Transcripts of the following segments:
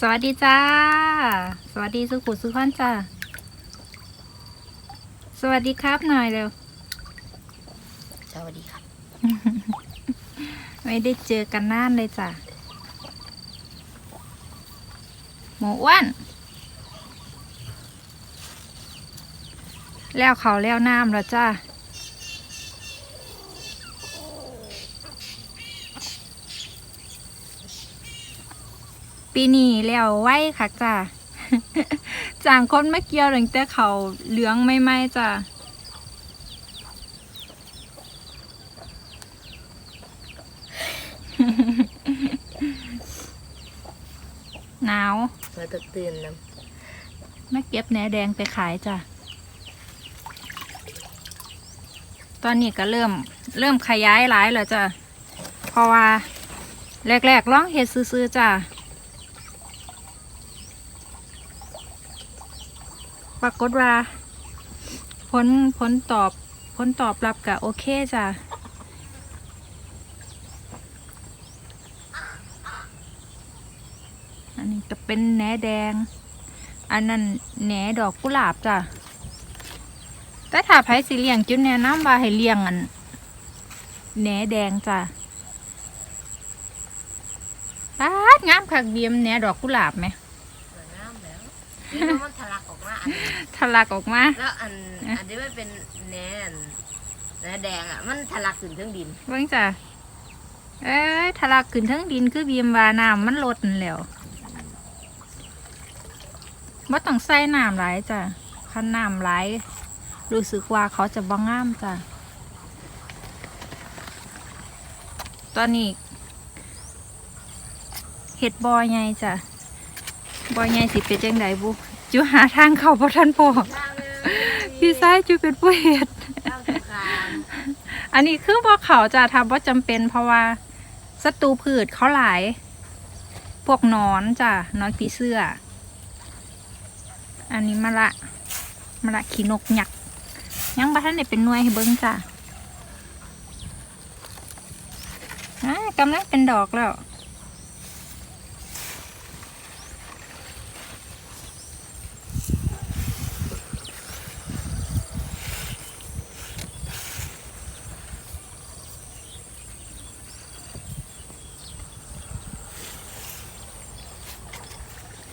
สวัสดีจ้า สวัสดีสุขุสุขันจ้า สวัสดีครับหน่อยเร็ว สวัสดีครับ ไม่ได้เจอกันนานเลยจ้ะ หมูอ้วน แล้วเขาวแล้วน้ำแล้วจ้า ปีนี้แล้วไว้ค่ะจ้าจางคนไม่เกี่ยวตั้งแต่เขาเหลืองไม่ไหมจ้าหนาวมาตกตื่นนมาเก็บแหนแดงไปขายจ้ะ ตอนนี้ก็เริ่ม เริ่มขยายหลายแล้วจ้ะ เพราะว่า แรกๆร้องเห็ดซื้อๆจ้ะ ปรากฏว่า ผลผลตอบผลตอบรับก็โอเคจ้ะอันนี้ก็เป็นแหนแดง อันนั้นแหนดอกกุหลาบจ้ะ แต่ถ้าไผสิเลี้ยงจุดแนะนำว่าให้เลี้ยงอันแหนแดงจ้ะปาดงามคักเบียมแหนดอกกุหลาบไหม สวยงามแล้วนี่มันทะลักออก ทะลักออกมา แล้วอันอันที่มันเป็นแหนนแหนแดงอะ มันทะลักขึ้นเครื่องดินเบิ่งจ้ะเอ้ยทะลักขึ้นทั้งดินคือเบียมว่าน้ำมันลดนั่นแหล้วบ่ต้องใส่น้ำหลายจ้ะคันน้ำหลายรู้สึกว่าเขาจะบ่งามจ้ะตอนนี้เห็ดบอยไงจ้ะบอยไงสิเป็นจังไดบุ จูหาทางเข้าบ่ทันพอพี่ซ้ายจูเป็นผู้เห็ดอันนี้คือบ่เขาจะทำว่าจำเป็น เพราะว่าศัตรูพืชเขาหลาย พวกนอนจ้ะนอนผีเสื้อ อันนี้มะละมะละขีนกหยักยังบ่ทันได้เป็นนวยให้เบิ่งจ้ะอ่ากำลังเป็นดอกแล้ว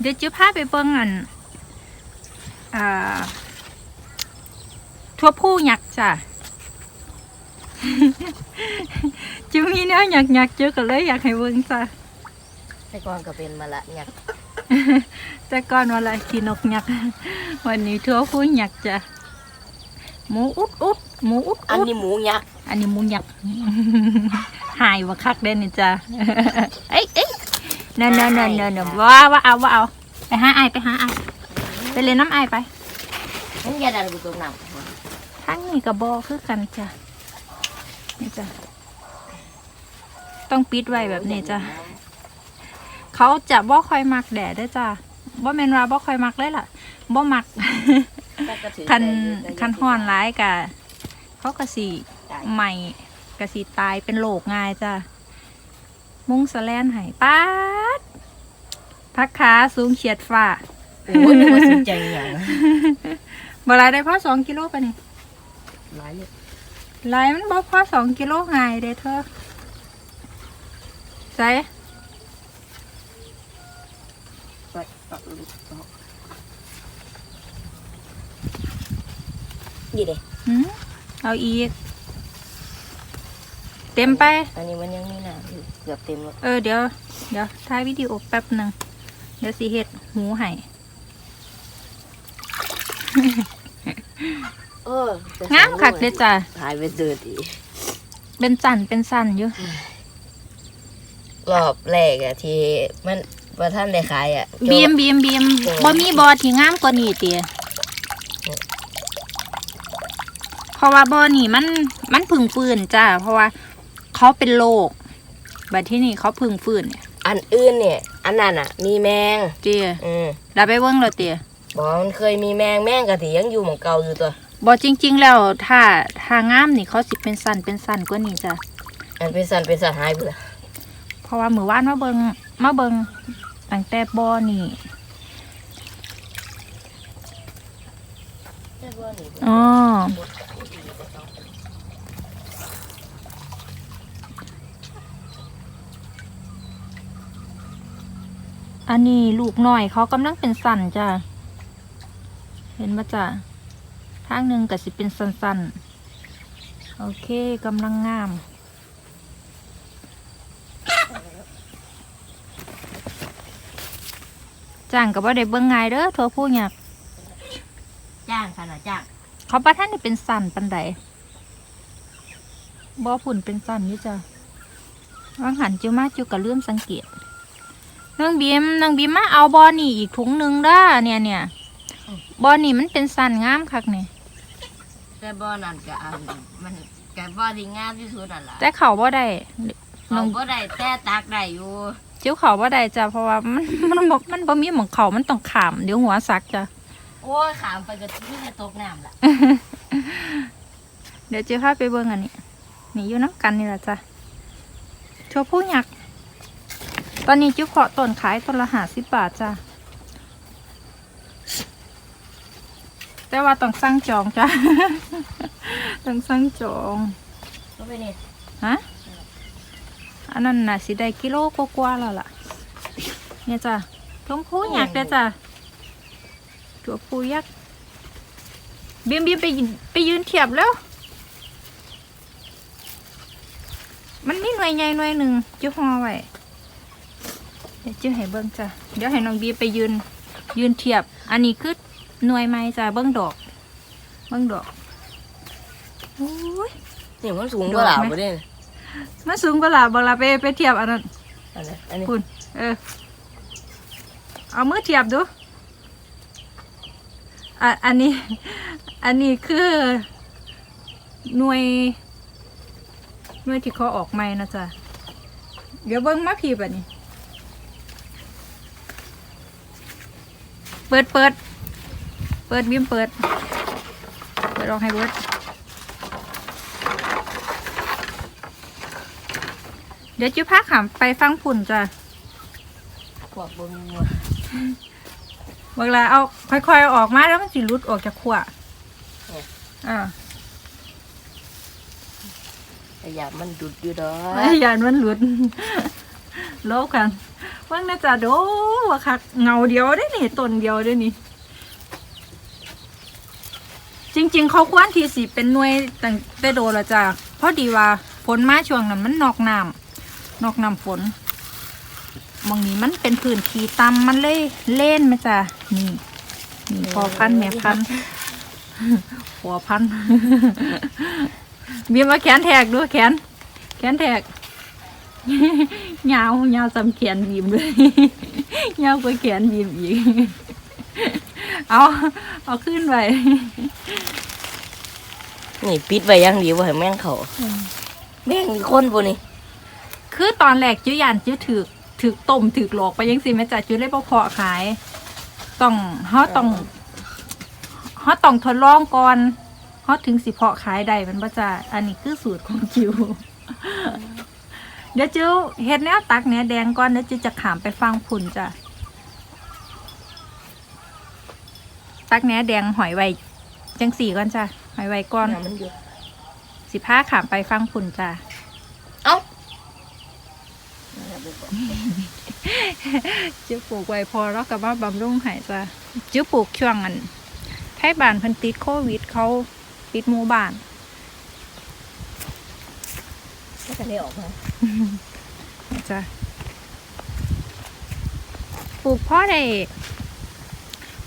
เดี๋ยวจะพาไปเบิ่งอันอ่าทั่วผู้หยักษ์จ้ะจะมีแนวหยักหยักๆเจอกันเลยอยากให้เบิ่งจ้ะแต่ก่อนก็เป็นมะละหยักแต่ก่อนวันละขีนกหยักษ์วันนี้ทั่วผู้หยักษ์จ้ะหมูอุดอุดหมูอุดอันอุดนี้หมูหยัก อันนี้หมูหยักษ์หายว่าคักเด่นนี่จ้ะเอ้ยเอ้ย เนินเนินเนินเนินเนินว่าว่าเอาว่าเอา ไปหาไอายไปหาไอายไปเล่นน้ำไอายไปนั่นยาดันกูตรงน้ทั้งนี้กับบอคือกันจ้ะนี่จ้ะต้องปิดไว้แบบนี้จ้ะเขาจะบ่ค่อยมักแดดได้อจ้ะบ่แม่นว่าบ่ค่อยมักเลยล่ะบ่มักำแต่ก็ถือคันได้อยู่คันห้อนร้ายกะเขากะสีได้ใหม่กะสีตายเป็นโรคง่ายจ้ะมุ้งสะแลนให้ป้าด พักขาสูงเฉียดฟ้าโอ้ยนึกว่าสนใจอย่างบหลายได้พอสองกิโลปะนี่หลายเลยหลายมันบ่พอสองกิโลง่ายเด้เธอใส่ไปปักลูกดอกนี่เด้หืมเอาอีก เต็มไป อันนี้มันยังมีหนาอยู่เกือบเต็มแล้ว เออเดี๋ยว เดี๋ยวถ่ายวิดีโอแป๊บหนึ่งเดี๋ยวสิเฮ็ดหูให้เออแต่งามคักเด้อจ้ะถ่ายไปเจอดีเป็นสันเป็นสันอยู่รอบแรกอะที่มันว่าท่านได้ขายอะบีมบีมบีมโจ้บ่มีบอที่งามกว่านี้ติเพราะว่าบอนี่มันมันพึ่งฟื้นจ้าเพราะว่าเขาเป็นโรคบัดที่นี่เขาพึ่งฟื้นเนี่ยอันอื่นเนี่ย อันนั้นอะมีแมงเตียอืมเราไปเบิ่งแล้วเตียบอกมันเคยมีแมงแมงกะทิยังอยู่หมองเก่าอยู่ตัวบอจริง ๆ แล้วถ้าถ้างามนี่เขาสิเป็นสันเป็นสันกว่านี้จ้ะอันเป็นสันเป็นสันหายไปเลยเพราะว่ามือว่านมาเบิงมาเบิงตั้งแต่บ่อนี่แต่บ่นี่อ๋อ อันนี้ลูกหน่อยเขากำลังเป็นสันจ้ะ เห็นปะจ้ะทางหนึ่งก็สิเป็นสันๆ โอเคกำลังงาม จ้างกับว่าได้เบิ่งไงายเด้อโทรผู้อยากจ้างขนาดจ้างเขาประท่านนี่เป็นสันปันใดบ่อผุ่นเป็นสันนี่จ้ะว่างหันจิวมาจิวก็เริ่มสังเกต น้องบีมน้องบีมมาเอาบอนี่อีกถุงหนึ่งเด้อเนี่ยเนี่ยบอนี่มันเป็นสันงามคักเนี่ยแต่บ่นั่นก็อันมันก็บ่ที่งามที่สุดนั่นล่ะแต่เขาบ่ได้เขาบ่ได้แต่ตักได้อยู่จิวเขาบ่ได้จ้ะเพราะว่ามันมันบ่มันบ่มีหมองเขามันต้องขามเดี๋ยวหัวสักจ้ะโอ้ยขามไปก็ที่จะตกน้ำล่ะเดี๋ยวจิวพาไปเบิ่งอันนี้นี่อยู่น้ำกันนี่แหละจ้ะชัวผู้หยัก ตอนนี้จิวเพาะต้นขายต้นละห้าสิบบาทจ้ะ แต่ว่าต้องสั่งจองจ้ะ ต้องสั่งจองก็ไปนี่ฮะ อันนั้นน่ะสิได้กิโลกว่าๆแล้วล่ะ เนี่ยจ้ะทงผู้หยักเด้อจ้ะตัวผู้ยักษ์บีมบีมไปยืนไปยืนเทียบแล้ว มันมีหน่วยใหญ่หน่วยหนึ่งจิ้วห่อไว้ เดี๋ยวจิ้วให้เบิ้งจ้ะเดี๋ยวให้น้องบีไปยืน ยืนเทียบ อันนี้คือหน่วยไม้จ้ะเบิ้งดอก เบิ้งดอกโอ้ยนี่มันสูงกว่าหลาบ่ได้มาสูงกว่าหลาบางลาไปไปเทียบอันนั้นอันนี้อันนี้คุณเออเอามือเทียบดูอะอันนี้ อันนี้คือหน่วยหน่วยที่เขาออกใหม่นะจ๊ะเดี๋ยวเบิ้งมาพีแบบนี้ ปิดเปิด เปิดบิมเปิด เปิดออกให้เบิดเดี๋ยวจิ้วพาขามไปฟังผุ่นจ้ะพวกบ่มีเวลาเอาค่อยๆเอาออกมาแล้วมันสิหลุดออกจากขวดอ่าขยะมันดุดอยู่ดอกอย่านมันหลุดโลบกัน ว่งนะจ๊ะโดว่าคักเงาเดียวได้นี่ต้นเดียวได้นี่ จริง ๆ เขาควรทีสิเป็นหน่วยตั้งแต่โดละจ้ะเพราะดีว่าฝนมาช่วงนั้นมันนอกน้ำนอกน้ำฝนหมองนี้มันเป็นพื้นที่ต่ำมันเลยเล่นไหมจ้ะนี่นี่พอพันแม่พันหัวพันธุ์บีมมาแขนแทกด้วยแขน แขนแทก ยาวยาวสำแขนบีมเลยยาวกว่าแขนบีมอีกเอาเอาขึ้นไปนี่ปิดไว้อย่างดีว่าให้แม่งเขาแม่งมีคนบ่นี่ คือตอนแรกจื้อยานจื้อถือถือต้มถือหลอกไปยังสิแม่จ่าจื้อเลยบ่พอขาย ต้องเฮาต้องเฮาต้องทดลองก่อนเฮาถึงสิเพาะขายได้แมันบ่จ้าอันนี้คือสูตรของจิว เดี๋ยวจิวเฮ็ดแนวตักเนี้ยแดงก่อนเดี๋ยวจิวจะขามไปฟังผุ่นจ้ะตักเนี้ยแดงหอยไว้จังสี่ก่อนจ้ะหอยไว้ก่อนน่ะมันอยู่สิผ้าขามไปฟังผุ่นจ้ะเอ้าจิ้วปลูกไว้พอแล้วกับว่าบำรุงใหายจ้ะจิ้วปลูกช่วงอันไทยบ้านเพันติดโควิดเขาปิดหมู่บ้าน ก็จะได้ออกมาจ้ะปลูกพ่อได้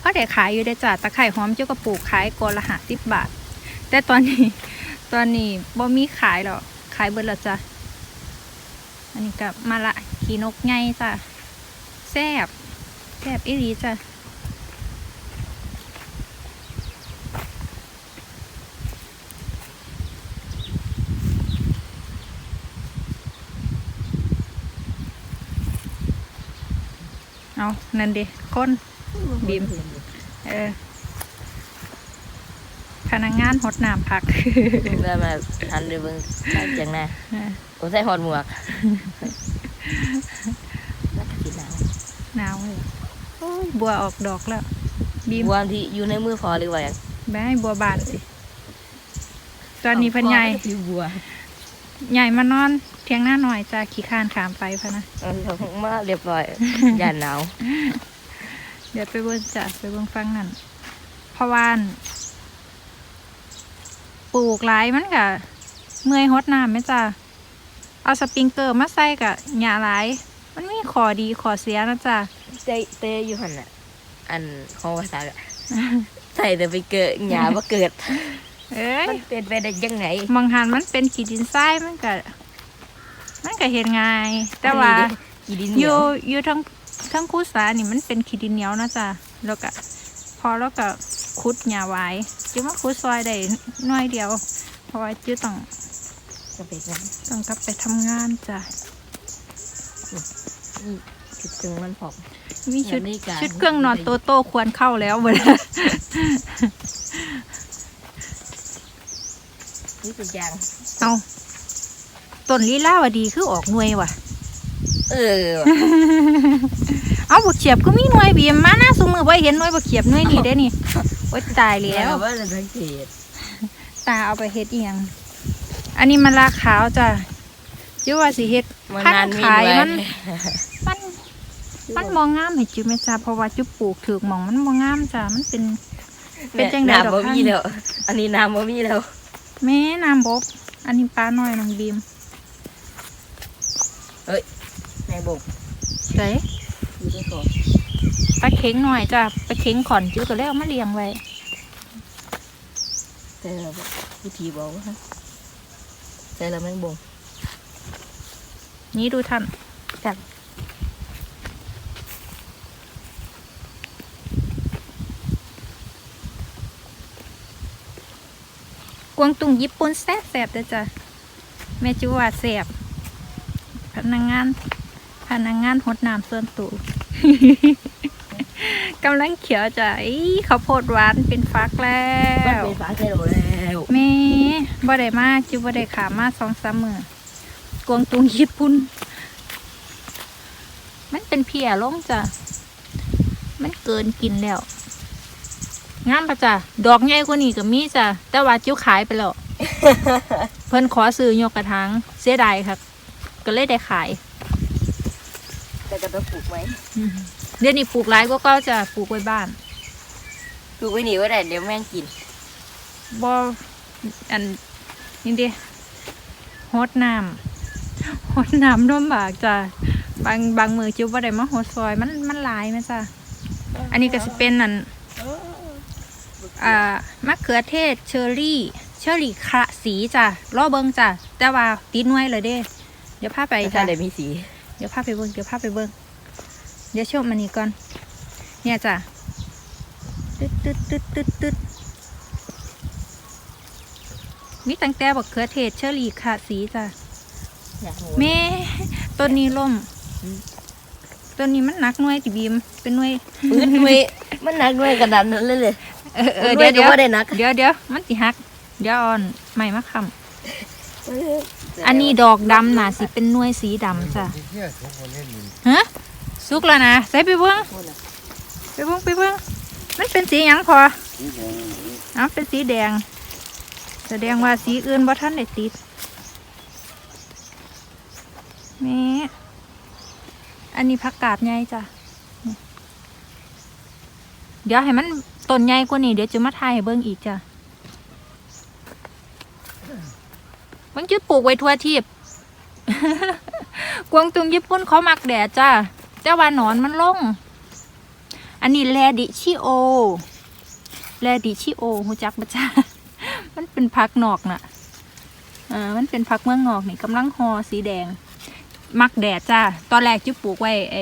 พ่อได้ขายอยู่ได้จ้ะตะไคร่หอมเจ้าก็ปลูกขายกอละหาสิบบาท แต่ตอนนี้ ตอนนี้บ่มีขายหรอกขายเบิดแล้วจ้ะอันนี้กับมาละขีนกไงจ้ะแซบแซบอีหลีจ้ะ เอานั่นดิก้นบีมเออพนักงานหดน้ำพักเมื่อมาทันเลยเบิ่งใช่จังนะเออโอ้ใส่หอดหมวกแล้วก็สิหนาวเหนาวเลยโอ้ยบัวออกดอกแล้วบีมบัวที่อยู่ในมือพอหรือว่าอย่างแม่ให้บัวบานสิตอนนี้เพันใหญ่ผิวบัว ใหญ่มานอนเทียงหน้าหน่อยจ้าขี้คร้านขามไปพะนะเออผมมาเรียบร้อย อย่าหนาวเดี๋ยวไปเบิ่งจ้ะไปเบิ่งฟังนั่นเพราะวาอั่นปลูกหลายมันกะเมื่อยฮดน้ำไหมจ้ะเอาสปริงเกอร์มาใส่กะหญ้าหลาย มันมีขอดีขอเสียนะจ้ะเตะเตะอยู่หันอะ อันของภาษาอะใส่แต่ไปเกิดหยาว่าเกิด เอ้ยมันเป็นไปได้ยังไงมองหันมันเป็นขีดินทรายมันกะมันกะเห็นง่ายแต่ว่าอันนี้เด้กี่ดินอเหนียยู่วอยู่ทั้งทั้งคูสานี่มันเป็นขี้ดินเหนียวนะจ๊ะแล้วก็พอแล้วก็คุดหญ้าไว้จิ้มาคุดซอยได้หน้อยเดียว เพราะว่าจิ้ต้องจะเป็นยังต้องกลับไปทำงานจ้ะนี่จุดจึงมันผอม มีชุดนาฬิกาชุดเครื่องนอนโตโต้ควรเข้าแล้วเวลา นี่เป็นยาง เอาต้นลีลาวดีคือออกหน่วยว่ะ เออ เอาบกเขียบก็มีหน่วยบีมมาหน้าสมือไว้เห็นหน่วยบกเขียบหน่วยนี่ได้นี่โอ๊ยตายแล้วว่าจะสังเกตตาเอาไปเฮ็ดเอียง อันนี้มันลาขาวจ้ะจิ้วว่าสิเฮ็ดมันพันนานธุ์มีขายไว้มันมันมันมองงามให้จิ้วแม่จ้าเพราะว่าจิ้วปลูกถือหมองมันมองงามจ้ะมันเป็น เป็นจังใดดอกน้ำบ่พันมีธุ์แล้วอันนี้น้ำบ่มีแล้ว แม่น้ำบก อันนี้ปลาน้อยน้องบีมในบกไสอยู่ที่ก่อนปลาเข็งหน่อยจ้ะปลาเข็งขอนจิ้วก็เลยเอามาเลี้ยงไว้แต่เราวิธีบอกว่าแต่เราไม่บ่งนี่ดูท่านจัด กวางตุงญี่ปุ่นแซ่บแซ่บๆเด้อจ้ะแม่จูว่าแซ่บพนักงานพนักงานหดน้ำส่วนตัวกำลังเขียวจ้ะอีข้าวโพดหวานเป็นฟักแล้มันวเป็นฟ้าใช่หรือแล้วแม่บ่ได้มาจูบ่ได้ขามาสองสามมือกวางตุงญี่ปุ่นมันเป็นเพียลงจ้ะมันเกินกินแล้ว งามปะจ้ะดอกใหญ่กว่านี้ก็มีจ้ะแต่ว่าจิ้วขายไปแล้ว เพิ่นขอซื้อยกกระถางเสียดายครับก็เลยได้ขาย แต่จะต้องปลูกไหมเดี๋ยวนี้ปลูกหลายก็ก็จะปลูกไว้บ้านปลูกไว้หนีไว้ได้เดี๋ยวแม่งกินบ่อันนี่เดิฮดน้ำฮดน้ำร่วมบากจ้ะบางบางมือจิ้วบ่ได้มาฮดซอยมันมันหลายไหมจ้ะอันนี้ก็สิเป็นนั่น อ่ามะเขือเทศเชอร์รี่ เชอร์รี่คระสีจ้ะรอเบิงจ้ะแต่ว่าติดหน่วยเลยเด้ เดี๋ยวพาไปไปจ้ะค่ะเดี๋ยวมีสี เดี๋ยวพาไปเบิงเดี๋ยวพาไปเบิงเดี๋ยวชมมันนี่ก่อน เนี่ยจ้ะตึ๊ดตึ๊ดตึ๊ดตึ๊ดตึ๊ดมีตั้งแต่บักเขือเทศเชอร์รี่คระสีจ้ะอยากรู้แม่ต้นนี้ล่มอืมต้นนี้มันหนักหน่วยติบีมเป็นหน่วยปืนด้วยมันหนักด้วยกระดานนั้นเลยเลย เออเออด้เดี๋วยยวก็เดี๋ยวว่าได้หนักเดี๋ยวเดี๋ยวมันสิหัก เดี๋ยวเอ่อนใหม่มาคำอันนี้ดอกดำน่ะสิเป็นหน่วยสีดำจ้ะฮะสุกแล้วนะใส่ไปเบิ้งไปเบิ้งไปเบิ้งมันเป็นสีหยังพอเอาเป็นสีแดง แสดงว่าสีอื่นบ่ท่านได้ติดนี่อันนี้ผักกาดใหญ่จ้ะนี่เดี๋ยวให้มัน ต้นใหญ่กว่านี้เดี๋ยวจะมาทายให้เบิ้งอีกจ้ะมันจะปลูกไว้ทั่วทีบกวางตุงญี่ปุ่นเขามักแดดจ้าแต่ว่าหนอนมันลง อันนี้แลดิชิโอ แลดิชิโอหูจักปะจ้ามันเป็นพักนอกน่ะเออมันเป็นพักเมืองนอกนี่กำลังหอสีแดง มักแดดจ้าตอนแรกจุปลูกไว้ไอ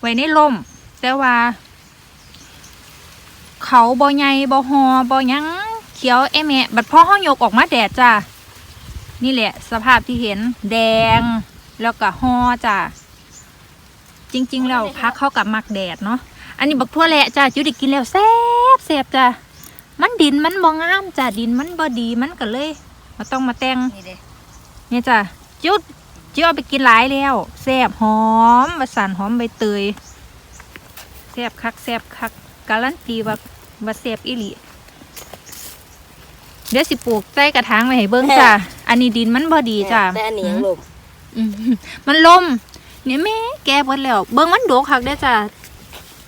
ไว้ในร่มแต่ว่า เขาบ่ใหญ่บ่หอบ่หยังเขียวเอแมะบัดพ่อห้องยกออกมาแดดจ้านี่แหละ สภาพที่เห็นแดง แล้วก็ฮอจ้ะจริง ๆ แล้วพักเข้ากับมักแดดเนาะอันนี้บักทั่วแหละจ้ะจุดได้กินแล้วแซ่บแซ่บจ้ะมันดินมันบ่งามจ้ะดินมันบ่ดีมันก็เลยมาต้องมาแต่งนี่เด้เนี่ยจ้ะจุดเจ้าเอาไปกินหลายแล้วแซ่บหอมวาสานหอมใบเตยแซ่บคักแซ่บคัก การันตีว่าว่าแซ่บอีหลีเดี๋ยวสิปลูกใต้กระถางไว้ให้เบิ่งจ้ะ อันนี้ดินมันบ่ดีจ้ะแต่อันนี้ยังลมอืมมันลมเนี่ยแม่แกเบิดแล้ว เบิ่งมันโดกคักได้อจ้ะ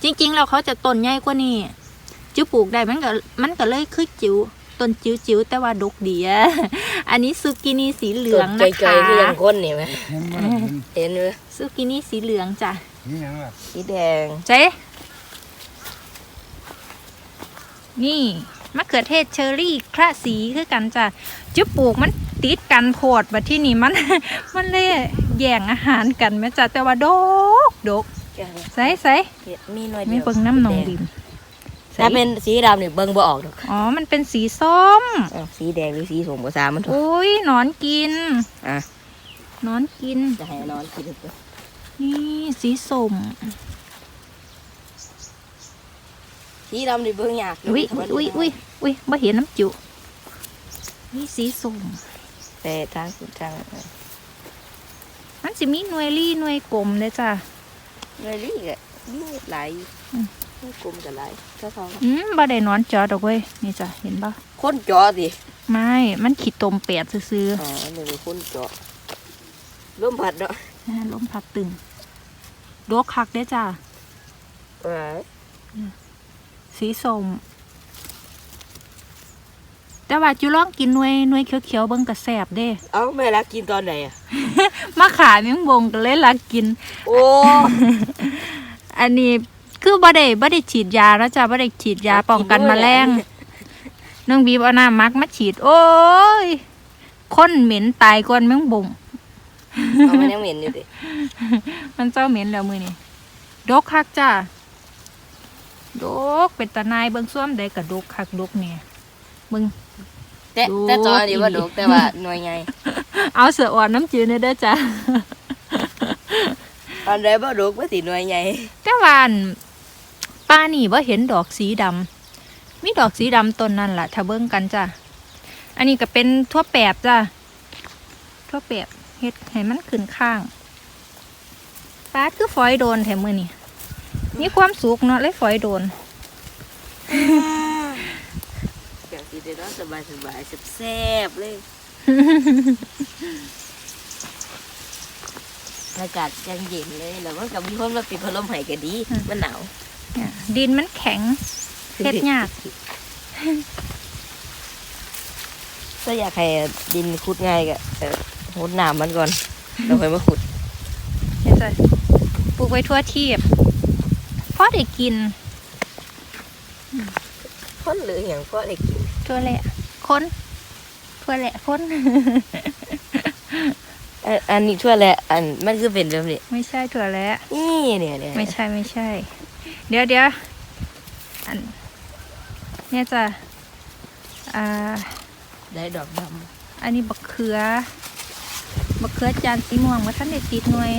จริง ๆ แล้วเขาจะต้นใหญ่กว่านี้จิ๋วปลูกได้มันก็มันก็เลยคือจิ๋วต้นจิ๋วจิ๋วๆแต่ว่าดกดีอะอันนี้ซูกินี่สีเหลืองใจนะใจคะคือยังคนนี่ไหมเห็นบ่ล่ะเห็นเห็นไหมซูกินี่สีเหลืองจ้ะนี่หยังล่ะสีแดงเจ๊ นี่มะเขือเทศเชอรี่คละสีคือกันจ้ะจิ๋วปลูกมันติดกันโพดบัดที่นี่มัน มันเลยแย่งอาหารกันแม่จ้ะแต่ว่าดกดกใส่ใส่มีหน่อยไม่เดียวเบิ่งน้ำหนองดิมถ้าเป็นสีดำนี่เบิ่งบ่ออกดอกอ๋อ มันเป็นสีส้มอ้าวสีแดงหรือสีส้มก็สามมันถูกอุ้ยหนอนกิน อะหนอนกินจะให้นอนกินตัวนี่สีส้ม สีดำนี่เบิ่งยากอุ้ยอุ้ยอุ้ยอุ้ยบ่เห็นน้ำจุนี่สีส้มแต่ทางสุดทางมันสิมีหน่วยรี่หน่วยกลมเลยจ้ะเงยลี่ก็มีหลายอืมกลมกับหลายเท่าทองอืมบ่ได้หนอนจอดอกเว้ยนี่จ้ะเห็นปะคนเจาะดิไม่ มันขีดตมแปดซื้ออ๋ออันนี้เป็นคนเจาะร่มผัดเนาะๆนะลมพัดตึงโดกคักได้อจ้ะว้าย สีส้มแต่ว่าจุลองกินหน่วยหน่วยเขียวๆเบิ่งกระแสบเด้ เอ้าแม่รักกินตอนไหนอะมาขายแมงบงก็เลยลักกิน โอ้อันนี้คือบ่ได้บ่ได้ฉีดยาแล้วจ้ะบ่ได้ฉีดยาป้องกันแมลงน้องบีบเอาน้ำมักมาฉีด โอ้ยคนเหม็นตายก่อนแมงบงเอามันยังเหม็นอยู่ดิมันเจ้าเหม็นแล้วมือนี่ดกคักจ้ะ ดกเป็นตานายเบิ่งซ่วมได้กระดกคักดกเนี่ยเบิ่ง แต่แต่จออันนี้ว่าดกแต่ว่าหน่วยใหญ่เอาเสืออ่อนน้ำจืดเนี่ยเด้อจ้ะ อันใดบ่ดกบ่สิหน่วยใหญ่แต่ว่าอันป้านี่ว่าเห็นดอกสีดำมีดอกสีดำต้นนั่นแหละถ้าเบิ่งกันจ้ะ อันนี้ก็เป็นทั่วแปบจ้ะทั่วแปบเฮ็ดให้มันขึ้นข้างป้าดคือฝอยโดนแถมมือนี่ มีความสุขเนาะเลยฝอยโดนอยากสิได้นอนสบายสบายๆแซ่บๆเลยอากาศยังเย็นเลยแล้วมันก็มีคนมาปิดพัดลมให้ก็ดีอืมมันหนาวเนี่ยดินมันแข็งเฮ็ดยากก็อยากให้ดินขุดง่ายก็เออหดน้ำมันก่อนแล้วค่อยมาขุดเดี๋ยวจะปลูกไว้ทั่วทีบ พอได้กินพ่นหรืออย่างพ่อเด็กกินทั่วแหละคนทั่วแหละคนอันอันนี้ทั่วแหละ อันมันคือเป็นแบบนี้ไม่ใช่ถั่วแหละนี่เนี่ยเนี่ยไม่ใช่ไม่ใช่ เดี๋ยวเดี๋ยวอันเนี่ยจะอ่าได้ดอกดอันนี้บักเขือบักเขือจานสีม่วงมาท่านได้ติดหน่วย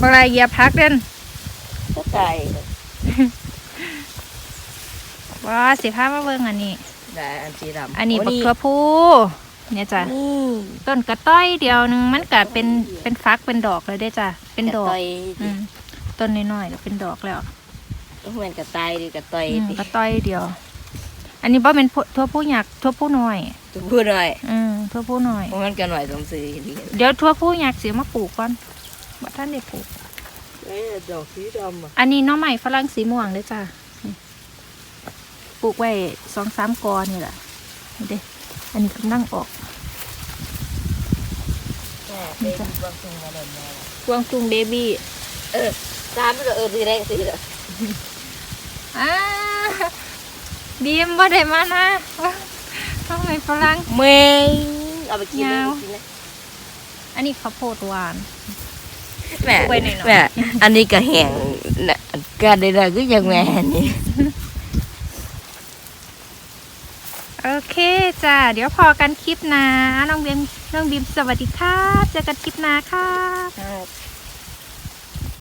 บักอะไรเหยียบพักเด่นำ ก็ตายว้าสิพามาเบิ่งอันนี้ ได้อันสีดำอันนี้โบักเขือพูเนี่ยจ้ะนี่ต้นกระต้อยเดียวหนึงมันก็เป็นเป็นฟักเป็นดอกเลยได้จ้ะเป็นดอกกระต่อยอืมต้นน้อยๆก็เป็นดอกแล้วเหมือนกระต่ายดิกระต่อยอืมดิกระต้อยเดียว อันนี้บ่เป็นพวทั่วผู้หยักทั่วผู้น้อยจะพูดหน่อยอืมทั่วผู้น้อยเพราะมันก็หน่อยสมซื้อดีเดี๋ยวทั่วผู้หยักเสียมาปลูกก่อนบ่ท่านได้ปลูก เอ้ยดอกสีดำอะอันนี้หน้องใหม่ฝรั่งสีม่วงเด้อจ้ะนี่ปลูกไว้สองสามกอนี่แหละนี่เด้อันนี้กำลังออกแม่เป็นบางสิ่งมาเดินมากวางตุงเบบี้เออตามมันก็เออสีแดงสีเหลืองอ่าบีมบ่ได้มานะทำไมฝรั่งเมงเอาไปกินเลยยาวเอาไปกินเลยอันนี้ข้าวโพดหวาน แม่ไว้หน่อยๆแม่อันนี้ก็แห้งน่ะการได้ๆก็ยังแม่นี่โอเคจ้ะเดี๋ยวพอกันคลิปหนะน้องบีมน้องบีมสวัสดีครับเจอกันคลิปหน้าครับ ครับ